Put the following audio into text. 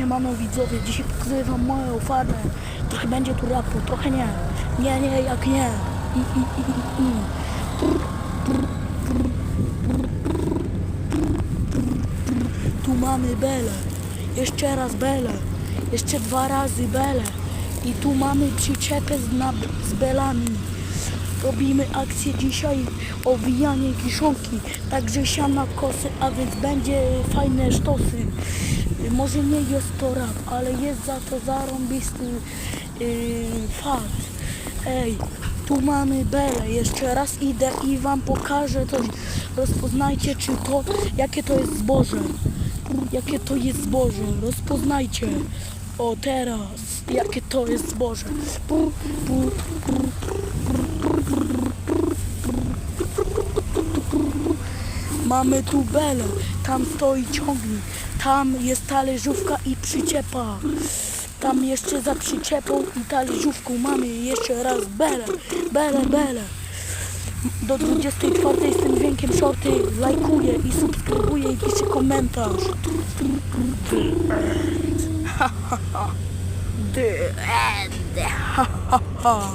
Siemano widzowie, dzisiaj pokazuję wam moją farmę. Trochę będzie tu rapu, trochę nie. Nie, nie, jak nie. I, i, i, i, i. Tu mamy belę. Jeszcze raz belę. Jeszcze dwa razy belę. I tu mamy przyczepę z, z belami. Robimy akcję dzisiaj owijanie kiszonki, także siana kosy, a więc będzie fajne sztosy. Może nie jest to rap, ale jest za to zarąbisty yy. Ej, tu mamy belę, jeszcze raz idę i wam pokażę coś. Rozpoznajcie czy to, jakie to jest zboże. Jakie to jest zboże, rozpoznajcie. O teraz, jakie to jest zboże. Pu, pu, Mamy tu belę, tam stoi ciągnik, tam jest talerzówka i przyczepa. Tam jeszcze za przyczepą i talerzówką mamy jeszcze raz belę, belę, belę. Do 24 z tym dźwiękiem shorty lajkuję i subskrybuję i piszę komentarz. The end. The end.